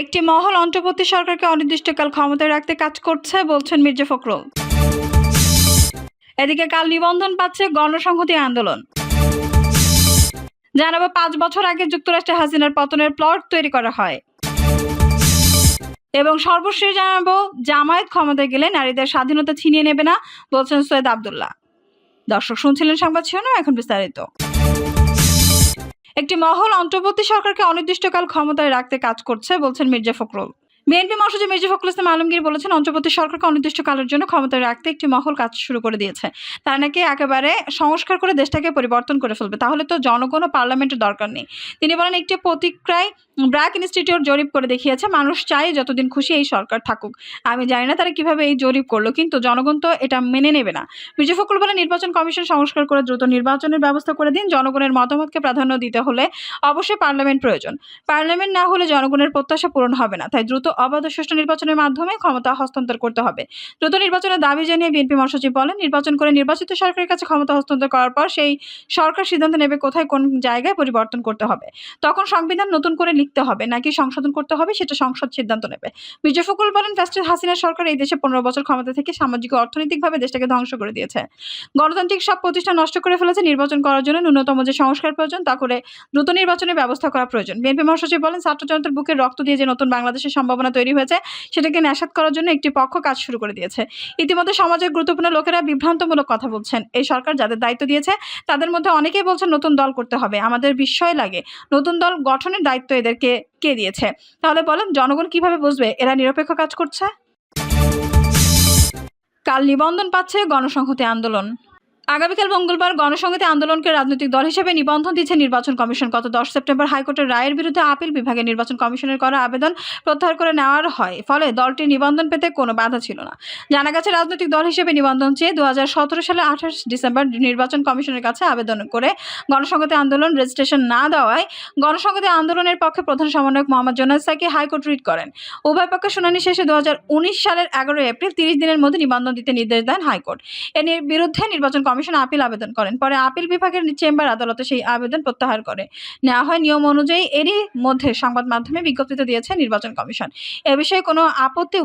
একটি মহল অন্তর্বর্তী সরকারকে অনির্দিষ্টকাল ক্ষমতায় রাখতে কাজ করছে, বলছেন মির্জা ফখরুল। এদিকে কাল নিবন্ধন পাচ্ছে গণসংহতি আন্দোলন। জানাব, পাঁচ বছর আগে যুক্তরাষ্ট্রে হাসিনার পতনের প্লট তৈরি করা হয়। এবং সর্বশেষ জানাব, জামায়াত ক্ষমতায় গেলে নারীদের স্বাধীনতা ছিনিয়ে নেবে না, বলছেন সৈয়দ আবদুল্লাহ। দর্শক শুনছিলেন সংবাদ শিরোনাম, এখন বিস্তারিত। একটি মহল অন্তর্বর্তী সরকারকে অনির্দিষ্টকাল ক্ষমতায় রাখতে কাজ করছে, বলছেন মির্জা ফখরুল। বিএনপি মহাসচিব মির্জা ফখরুল ইসলাম আলমগীর বলেছেন, অন্তর্বর্তী সরকারকে অনির্দিষ্টকালের জন্য ক্ষমতায় রাখতে একটি মহল কাজ শুরু করে দিয়েছে। তারা নাকি একেবারে সংস্কার করে দেশটাকে পরিবর্তন করে ফেলবে। তাহলে তো জনগণ ও পার্লামেন্টের দরকার নেই। তিনি বলেন, একটি প্রতিক্রিয়ায় ব্র্যাক ইনস্টিটিউট জরিপ করে দেখিয়েছে, মানুষ চায় যতদিন খুশি এই সরকার থাকুক। আমি জানি না তারা কীভাবে এই জরিপ করল, কিন্তু জনগণ তো এটা মেনে নেবে না। মির্জা ফখরুল বলেন নির্বাচন কমিশন সংস্কার করে দ্রুত নির্বাচনের ব্যবস্থা করে দিন। জনগণের মতামতকে প্রাধান্য দিতে হলে অবশ্যই পার্লামেন্ট প্রয়োজন। পার্লামেন্ট না হলে জনগণের প্রত্যাশা পূরণ হবে না, তাই দ্রুত অবাধ সুষ্ঠু নির্বাচনের মাধ্যমে ক্ষমতা হস্তান্তর করতে হবে। দ্রুত নির্বাচনের দাবি জানিয়ে বিএনপি মহাসচিব বলেন, নির্বাচন করে নির্বাচিত সরকারের কাছে ক্ষমতা হস্তান্তর করার পর সেই সরকার সিদ্ধান্ত নেবে কোথায় কোন জায়গায় পরিবর্তন করতে হবে। তখন সংবিধান নতুন করে লিখতে হবে নাকি সংশোধন করতে হবে, সেটা সংসদ সিদ্ধান্ত নেবে। মির্জা ফখরুল বলেন ফ্যাস্টের হাসিনা সরকার এই দেশে পনেরো বছর ক্ষমতা থেকে সামাজিক ও অর্থনৈতিকভাবে দেশটাকে ধ্বংস করে দিয়েছে। গণতান্ত্রিক সব প্রতিষ্ঠান নষ্ট করে ফেলেছে, নির্বাচন করার জন্য ন্যূনতম যে সংস্কার প্রয়োজন, তা করে দ্রুত নির্বাচনের ব্যবস্থা করা প্রয়োজন। বিএনপি মহাসচিব বলেন, ছাত্র জনতার বুকে রক্ত দিয়ে যে নতুন বাংলাদেশের সম্ভাবনা তৈরি হয়েছে, সেটাকে ন্যাসাত করার জন্য একটি পক্ষ কাজ শুরু করে দিয়েছে। ইতিমধ্যে সমাজের গুরুত্বপূর্ণ লোকেরা বিভ্রান্তমূলক কথা বলছেন। এই সরকার যাদের দায়িত্ব দিয়েছে, তাদের মধ্যে অনেকেই বলছেন, নতুন দল করতে হবে। আমাদের বিস্ময় লাগে। নতুন দল গঠনের দায়িত্ব এদেরকে কে দিয়েছে? তাহলে বলেন, জনগণ কীভাবে বুঝবে এরা নিরপেক্ষ কাজ করছে? কাল নিবন্ধন পাচ্ছে গণসংহতি আন্দোলন। আগামীকাল মঙ্গলবার গণসংহতি আন্দোলনকে রাজনৈতিক দল হিসেবে নিবন্ধন দিচ্ছে নির্বাচন কমিশন। গত দশ সেপ্টেম্বর হাইকোর্টের রায়ের বিরুদ্ধে আপিল বিভাগে নির্বাচন কমিশনের করা আবেদন প্রত্যাহার করে নেওয়ার হয়। ফলে দলটির নিবন্ধন পেতে কোনো বাধা ছিল না। জানা গেছে, রাজনৈতিক দল হিসেবে নিবন্ধন চেয়ে দু হাজার সতেরো সালে আঠাশ ডিসেম্বর নির্বাচন কমিশনের কাছে আবেদন করে গণসংহতি আন্দোলন রেজিস্ট্রেশন না দেওয়ায় গণসংহতি আন্দোলনের পক্ষে প্রধান সমন্বয়ক মোহাম্মদ জোনাস সাকি হাইকোর্ট রিট করেন। উভয় পক্ষের শুনানি শেষে দু হাজার উনিশ সালের এগারোই এপ্রিল তিরিশ দিনের মধ্যে নিবন্ধন দিতে নির্দেশ দেন হাইকোর্ট। এর বিরুদ্ধে নির্বাচন কমিশন আপিল আবেদন করেন। পরে আপিল বিভাগের চেম্বার আদালতে সেই আবেদন প্রত্যাহার করে। নেওয়া হয় নিয়ম অনুযায়ী এরই মধ্যে সংবাদ মাধ্যমে বিজ্ঞপ্তিতে দিয়েছে নির্বাচন কমিশন। এ বিষয়ে কোনো আপত্তি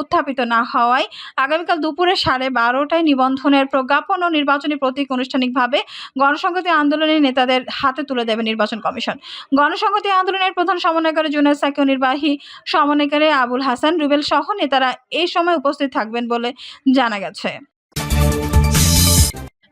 উত্থাপিত না হওয়ায় আগামীকাল দুপুরে সাড়ে বারোটায় নিবন্ধনের প্রজ্ঞাপন ও নির্বাচনী প্রতীক আনুষ্ঠানিকভাবে গণসংহতি আন্দোলনের নেতাদের হাতে তুলে দেবে নির্বাচন কমিশন। গণসংহতি আন্দোলনের প্রধান সমন্বয়কারী জুনায়দ সাকি ও নির্বাহী সমন্বয়কারী আবুল হাসান রুবেল সহ নেতারা এই সময় উপস্থিত থাকবেন বলে জানা গেছে।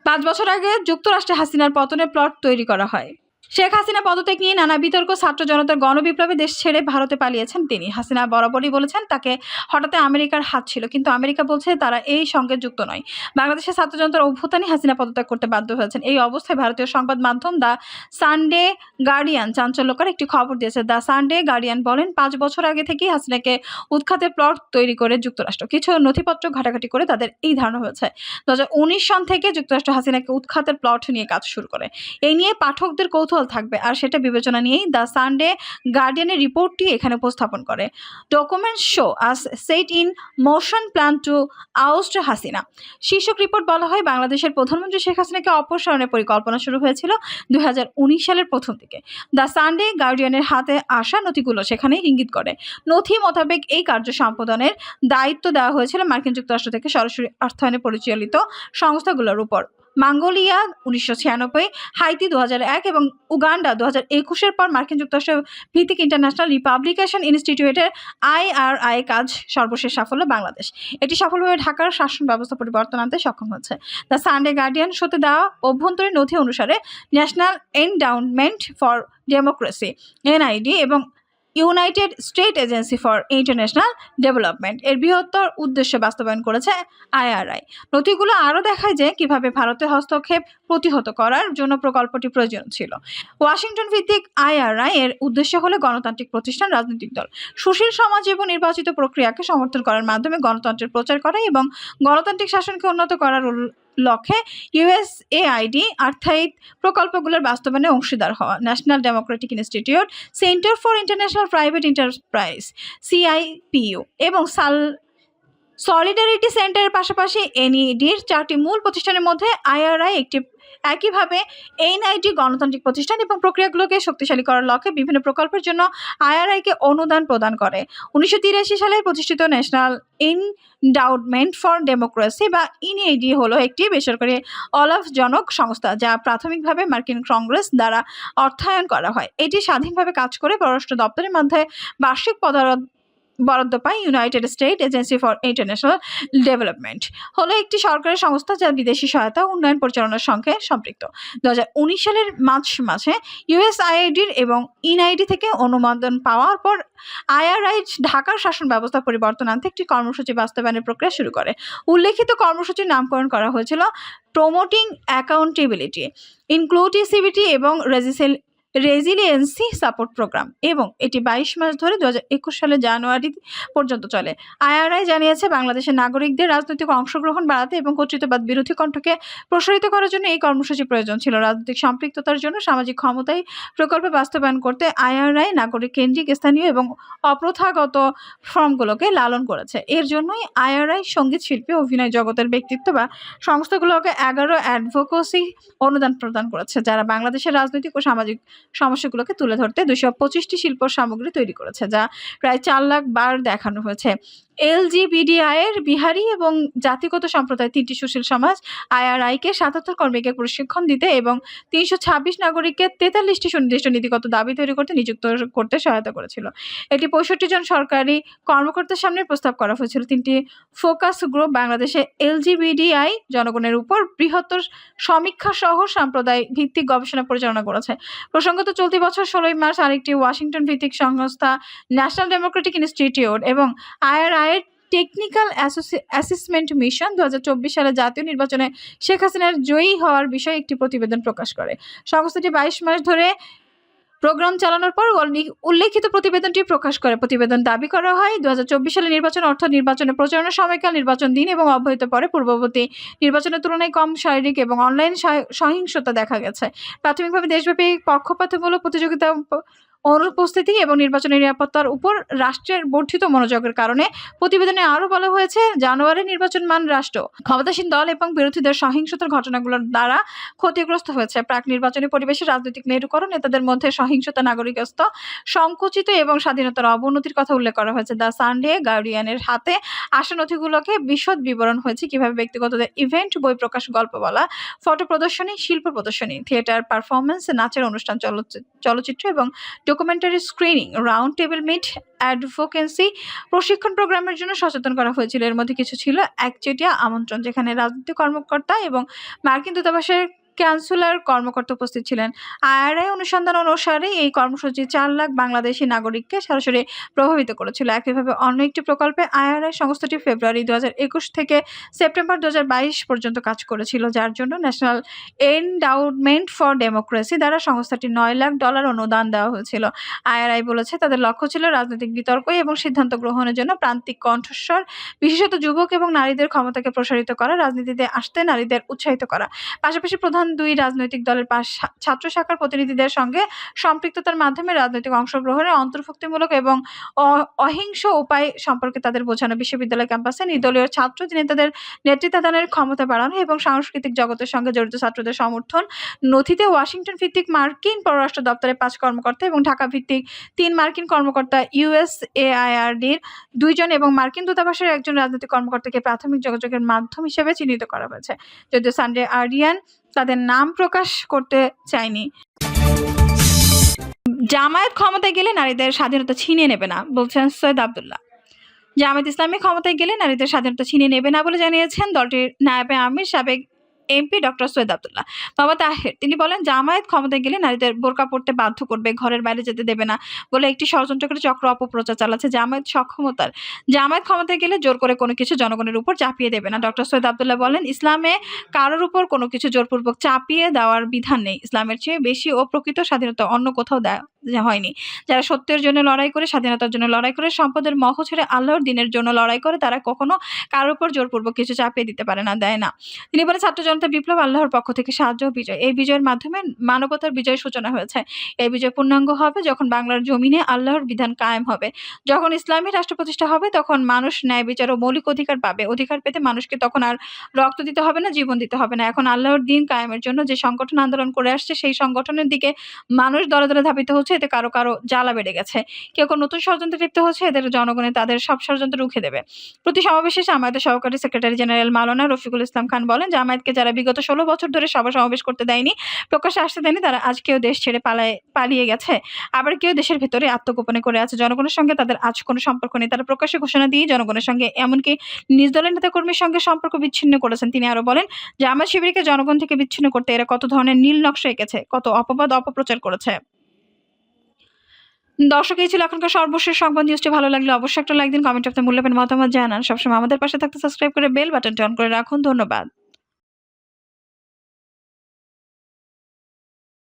পাঁচ বছর আগে যুক্তরাষ্ট্রে হাসিনার পতনের প্লট তৈরি করা হয়। শেখ হাসিনা পদত্যাগ নিয়ে নানা বিতর্ক ছাত্র জনতার গণবিপ্লবে দেশ ছেড়ে ভারতে পালিয়েছেন তিনি। হাসিনা বরাবরই বলেছেন, তাকে হঠাৎ আমেরিকার হাত ছিল, কিন্তু আমেরিকা বলছে তারা এই সঙ্গে যুক্ত নয়। বাংলাদেশের ছাত্র জনতার অভ্যুত্থানে হাসিনা পদত্যাগ করতে বাধ্য হয়েছেন। এই অবস্থায় ভারতীয় সংবাদ মাধ্যম দ্য সানডে গার্ডিয়ান চাঞ্চল্যকর একটি খবর দিয়েছে। দ্য সানডে গার্ডিয়ান বলেন, পাঁচ বছর আগে থেকেই হাসিনাকে উৎখাতের প্লট তৈরি করে যুক্তরাষ্ট্র। কিছু নথিপত্র ঘাটাঘাটি করে তাদের এই ধারণা হয়েছে। দু হাজার উনিশ সন থেকে যুক্তরাষ্ট্র হাসিনাকে উৎখাতের প্লট নিয়ে কাজ শুরু করে। এই নিয়ে পাঠকদের কৌতূহল থাকবে। আর সেটা বিবেচনা নিয়েই দ্য সানডে গার্ডিয়ানের রিপোর্টটি এখানে উপস্থাপন করে। Documents show us set in motion plan to oust Hasina শীর্ষক রিপোর্ট বলা হয়, বাংলাদেশের প্রধানমন্ত্রী শেখ হাসিনাকে অপসারণের পরিকল্পনা শুরু হয়েছিল দুই হাজার উনিশ সালের প্রথম দিকে। দ্য সানডে গার্ডিয়ানের হাতে আসা নথিগুলো সেখানেই ইঙ্গিত করে। নথি মোতাবেক এই কার্য সম্পাদনের দায়িত্ব দেওয়া হয়েছিল মার্কিন যুক্তরাষ্ট্র থেকে সরাসরি অর্থায়নে পরিচালিত সংস্থাগুলোর উপর। মাঙ্গোলিয়া উনিশশো ছিয়ানব্বই, হাইতি দু এবং উগান্ডা দু হাজার একুশের পর মার্কিন যুক্তরাষ্ট্র ভিত্তিক ইন্টারন্যাশনাল রিপাবলিকেশন ইনস্টিটিউটের আইআরআই কাজ সর্বশেষ সাফল্য বাংলাদেশ। এটি সফলভাবে ঢাকার শাসন ব্যবস্থা পরিবর্তন আনতে সক্ষম হচ্ছে। দ্য সানডে গার্ডিয়ান শোতে দেওয়া অভ্যন্তরীণ নথি অনুসারে national endowment for democracy, NID এবং united state agency for international development. এর বৃহত্তর উদ্দেশ্য বাস্তবায়ন করেছে আইআরআই। নথিগুলো আরও দেখায় যে কীভাবে ভারতের হস্তক্ষেপ প্রতিহত করার জন্য প্রকল্পটি প্রয়োজন ছিল। ওয়াশিংটন ভিত্তিক আইআরআই এর উদ্দেশ্য হলো গণতান্ত্রিক প্রতিষ্ঠান, রাজনৈতিক দল। সুশীল সমাজ এবং নির্বাচিত প্রক্রিয়াকে সমর্থন করার মাধ্যমে গণতন্ত্রের প্রচার করা এবং গণতান্ত্রিক শাসনকে উন্নত করার লক্ষ্যে ইউএসএআইডি অর্থাৎ প্রকল্পগুলোর বাস্তবায়নে অংশীদার হওয়া। National democratic institute center for international private enterprise CIPU এবং সাল সলিডারিটি সেন্টারের পাশাপাশি এনইডির চারটি মূল প্রতিষ্ঠানের মধ্যে আইআরআই একটি, একইভাবে এনআইডি গণতান্ত্রিক প্রতিষ্ঠান এবং প্রক্রিয়াগুলোকে শক্তিশালী করার লক্ষ্যে বিভিন্ন প্রকল্পের জন্য আইআরআইকে অনুদান প্রদান করে। উনিশশো তিরাশি সালে প্রতিষ্ঠিত ন্যাশনাল ইনডাউটমেন্ট ফর ডেমোক্রেসি বা ইনএডি হলো একটি বেসরকারি অলাভজনক সংস্থা যা প্রাথমিকভাবে মার্কিন কংগ্রেস দ্বারা অর্থায়ন করা হয়। এটি স্বাধীনভাবে কাজ করে পররাষ্ট্র দপ্তরের মধ্যে বার্ষিক পদারত বরাদ্দ পায় united state agency for international development হলো একটি সরকারি সংস্থা যা বিদেশি সহায়তা, উন্নয়ন পরিচালনার সঙ্গে সম্পৃক্ত। দু হাজার উনিশ সালের মার্চ মাসে ইউএসআইআইডির এবং ইনআইডি থেকে অনুমোদন পাওয়ার পর আইআরআই ঢাকার শাসন ব্যবস্থা পরিবর্তন আনতে একটি কর্মসূচি বাস্তবায়নের প্রক্রিয়া শুরু করে। উল্লেখিত কর্মসূচির নামকরণ করা হয়েছিল প্রমোটিং অ্যাকাউন্টেবিলিটি ইনক্লুসিভিটি এবং রেজিসেল রেজিলিয়েন্সি সাপোর্ট প্রোগ্রাম এবং এটি বাইশ মাস ধরে দু হাজার একুশ সালের জানুয়ারি পর্যন্ত চলে। আইআরআই জানিয়েছে, বাংলাদেশের নাগরিকদের রাজনৈতিক অংশগ্রহণ বাড়াতে এবং কর্তৃত্ববাদ বিরোধী কণ্ঠকে প্রসারিত করার জন্য এই কর্মসূচি প্রয়োজন ছিল। রাজনৈতিক সম্পৃক্ততার জন্য সামাজিক ক্ষমতায় প্রকল্প বাস্তবায়ন করতে আইআরআই নাগরিক কেন্দ্রিক, স্থানীয় এবং অপ্রথাগত ফর্মগুলোকে লালন করেছে। এর জন্যই আইআরআই সংগীত শিল্পী, অভিনয় জগতের ব্যক্তিত্ব বা সংস্থাগুলোকে এগারো অ্যাডভোকেসি অনুদান প্রদান করেছে, যারা বাংলাদেশের রাজনৈতিক ও সামাজিক সমস্যাগুলোকে তুলে ধরতে দুশো পঁচিশটি শিল্প সামগ্রী তৈরি করেছে, যা প্রায় চার লাখ বার দেখানো হয়েছে। এলজিবিডিআইয়ের বিহারি এবং জাতিগত সম্প্রদায়, তিনটি সুশীল সমাজ আইআরআইকে সাতাত্তর কর্মীকে প্রশিক্ষণ দিতে এবং তিনশো ছাব্বিশ নাগরিককে তেতাল্লিশটি সুনির্দিষ্ট নীতিগত দাবি তৈরি করতে নিযুক্ত করতে সহায়তা করেছিল। এটি পঁয়ষট্টি জন সরকারি কর্মকর্তার সামনে প্রস্তাব করা হয়েছিল। তিনটি ফোকাস গ্রুপ বাংলাদেশে এলজিবিডিআই জনগণের উপর বৃহত্তর সমীক্ষা সহ সাম্প্রদায়িক ভিত্তিক গবেষণা পরিচালনা করেছে। প্রসঙ্গত চলতি বছর ষোলোই মার্চ আরেকটি ওয়াশিংটন ভিত্তিক সংস্থা ন্যাশনাল ডেমোক্রেটিক ইনস্টিটিউট এবং আইআরআইয়ের টেকনিক্যাল অ্যাসেসমেন্ট মিশন দু হাজার চব্বিশ সালে জাতীয় নির্বাচনে শেখ হাসিনার জয়ী হওয়ার বিষয়ে একটি প্রতিবেদন প্রকাশ করে। সংস্থাটি বাইশ মাস ধরে প্রোগ্রাম চালানোর পর উল্লি- উল্লেখিত প্রতিবেদনটি প্রকাশ করে। প্রতিবেদন দাবি করা হয় দু হাজার চব্বিশ সালে নির্বাচন অর্থাৎ নির্বাচনের প্রচারণা, সময়কাল নির্বাচন দিন এবং অব্যাহত পরে পূর্ববর্তী নির্বাচনের তুলনায় কম শারীরিক এবং অনলাইন সহ- সহিংসতা দেখা গেছে। প্রাথমিকভাবে দেশব্যাপী পক্ষপাতমূলক প্রতিযোগিতা অনুপস্থিতি এবং নির্বাচনের নিরাপত্তার উপর রাষ্ট্রের বর্ধিত মনোযোগের কারণে প্রতিবেদনে আরও বলা হয়েছে, জানুয়ারি নির্বাচন মান রাষ্ট্র। ক্ষমতাসীন দল এবং বিরোধীদের সহিংসতার ঘটনাগুলোর দ্বারা ক্ষতিগ্রস্ত হয়েছে। প্রাক নির্বাচনী পরিবেশে রাজনৈতিক মেরুকরণ, নেতাদের মধ্যে সহিংসতা, নাগরিকত্ব, সংকুচিত এবং স্বাধীনতার অবনতির কথা উল্লেখ করা হয়েছে। দ্য সানডে গার্ডিয়ানের হাতে আসা নথিগুলোকে বিশদ বিবরণ হয়েছে। কীভাবে ব্যক্তিগতদের ইভেন্ট, বই প্রকাশ, গল্প বলা, ফটো প্রদর্শনী, শিল্প প্রদর্শনী, থিয়েটার পারফরমেন্স নাচের অনুষ্ঠান, চলচ্চি- চলচ্চিত্র এবং documentary screening round table meet advocacy প্রশিক্ষণ প্রোগ্রামের জন্য সচেতন করা হয়েছিল। এর মধ্যে কিছু ছিল একচেটিয়া আমন্ত্রণ, যেখানে রাজনৈতিক কর্মকর্তা এবং মার্কিন দূতাবাসের ক্যান্সেলার কর্মকর্তা উপস্থিত ছিলেন। আইআরআই অনুসন্ধান অনুসারে এই কর্মসূচি চার লাখ বাংলাদেশি নাগরিককে সরাসরি প্রভাবিত করেছিল। একইভাবে অন্য একটি প্রকল্পে আইআরআই সংস্থাটি ফেব্রুয়ারি দু হাজার একুশ থেকে সেপ্টেম্বর দু হাজার বাইশ পর্যন্ত কাজ করেছিল, যার জন্য ন্যাশনাল এন্ডাউটমেন্ট ফর ডেমোক্রেসি দ্বারা সংস্থাটি নয় লাখ ডলার অনুদান দেওয়া হয়েছিল। আইআরআই বলেছে, তাদের লক্ষ্য ছিল রাজনৈতিক বিতর্ক এবং সিদ্ধান্ত গ্রহণের জন্য প্রান্তিক কণ্ঠস্বর, বিশেষত যুবক এবং নারীদের ক্ষমতাকে প্রসারিত করা, রাজনীতিতে আসতে নারীদের উৎসাহিত করা। পাশাপাশি প্রধান দুই রাজনৈতিক দলের পাশ ছাত্র শাখার প্রতিনিধিদের সঙ্গে সম্পৃক্ততার মাধ্যমে রাজনৈতিক অংশগ্রহণের অন্তর্ভুক্তিমূলক এবং অহিংস উপায় সম্পর্কে তাদের বোঝানো বিশ্ববিদ্যালয় ক্যাম্পাসে নির্দলীয় ছাত্র নেতাদের নেতৃত্বাদানের ক্ষমতা বাড়ানো এবং সাংস্কৃতিক জগতের সঙ্গে জড়িত ছাত্রদের সমর্থন নথিতে ওয়াশিংটন ভিত্তিক মার্কিন পররাষ্ট্র দপ্তরের পাঁচ কর্মকর্তা এবং ঢাকা ভিত্তিক তিন মার্কিন কর্মকর্তা ইউএসএআইআরডির দুইজন এবং মার্কিন দূতাবাসের একজন রাজনৈতিক কর্মকর্তাকে প্রাথমিক যোগাযোগের মাধ্যম হিসেবে চিহ্নিত করা হয়েছে। যদিও সানডে আর্ডিয়ান তাদের নাম প্রকাশ করতে চায়নি। জামায়াত ক্ষমতায় গেলে নারীদের স্বাধীনতা ছিনিয়ে নেবে না, বলছেন সৈয়দ আবদুল্লাহ। জামায়াত ইসলামী ক্ষমতায় গেলে নারীদের স্বাধীনতা ছিনিয়ে নেবে না বলে জানিয়েছেন দলটির নায়াবে আমির সাবেক এমপি ডক্টর সৈয়দ আবদুল্লাহ মোহাম্মদ তাহের, তিনি বলেন, জামায়াত ক্ষমতায় গেলে নারীদের বোরকা পড়তে বাধ্য করবে, ঘরের বাইরে যেতে দেবে না বলে একটি ষড়যন্ত্রকারী চক্র অপপ্রচার চালাচ্ছে জামায়াত সক্ষমতার। জামায়াত ক্ষমতায় গেলে জোর করে কোনো কিছু জনগণের উপর চাপিয়ে দেবে না। ডক্টর সৈয়দ আবদুল্লাহ বলেন, ইসলামে কারোর উপর কোনো কিছু জোরপূর্বক চাপিয়ে দেওয়ার বিধান নেই। ইসলামের চেয়ে বেশি ও প্রকৃত স্বাধীনতা অন্য কোথাও দেওয়া হয়নি। যারা সত্যের জন্য লড়াই করে, স্বাধীনতার জন্য লড়াই করে, সম্পদের মহ ছেড়ে আল্লাহর দিনের জন্য লড়াই করে, তারা কখনো কারোর উপর জোরপূর্বক কিছু চাপিয়ে দিতে পারে না, দেয় না। তিনি বলে ছাত্র জনতা বিপ্লব, আল্লাহর পক্ষ থেকে সাহায্য বিজয়। এই বিজয়ের মাধ্যমে মানবতার বিজয় সূচনা হয়েছে। এই বিজয় পূর্ণাঙ্গ হবে যখন বাংলার জমিনে আল্লাহর বিধান কায়েম হবে। যখন ইসলামী রাষ্ট্র প্রতিষ্ঠা হবে, তখন মানুষ ন্যায়, বিচার ও মৌলিক অধিকার পাবে। অধিকার পেতে মানুষকে তখন আর রক্ত দিতে হবে না, জীবন দিতে হবে না। এখন আল্লাহর দিন কায়েমের জন্য যে সংগঠন আন্দোলন করে আসছে, সেই সংগঠনের দিকে মানুষ দলে দলে ধাবিত হচ্ছে। এতে কারও কারও জ্বালা বেড়ে গেছে। কেউ কেউ নতুন ষড়যন্ত্রে লিপ্ত হচ্ছে। এদের জনগণে তাদের সব ষড়যন্ত্র রুখে দেবে। প্রতি সমাবেশে জামায়াতের সহকারী সেক্রেটারি জেনারেল মাওলানা রফিকুল ইসলাম খান বলেন, জামায়াতকে যারা বিগত ষোলো বছর ধরে সভা সমাবেশ করতে দেয়নি, প্রকাশ্যে আসতে দেয়নি, তারা আজ কেউ দেশ ছেড়ে পালায়, পালিয়ে গেছে। আবার কেউ দেশের ভেতরে আত্মগোপনে করে আছে। জনগণের সঙ্গে তাদের আজ কোনো সম্পর্ক নেই। তারা প্রকাশ্যে ঘোষণা দিয়ে জনগণের সঙ্গে, এমনকি নিজ দলের নেতাকর্মীর সঙ্গে সম্পর্ক বিচ্ছিন্ন করেছেন। তিনি আরও বলেন, জামাত শিবিরকে জনগণ থেকে বিচ্ছিন্ন করতে এরা কত ধরনের নীল নকশা এঁকেছে, কত অপবাদ, অপপ্রচার করেছে। দর্শক, এই ছিল এখনকার সর্বশেষ সংবাদ। নিউজটি ভালো লাগলে অবশ্যই একটা লাইক দিন, কমেন্ট আপনার মূল্যবান মতামত জানান। সবসময় আমাদের পাশে থাকতে সাবস্ক্রাইব করে বেল বাটনটি অন করে রাখুন। ধন্যবাদ।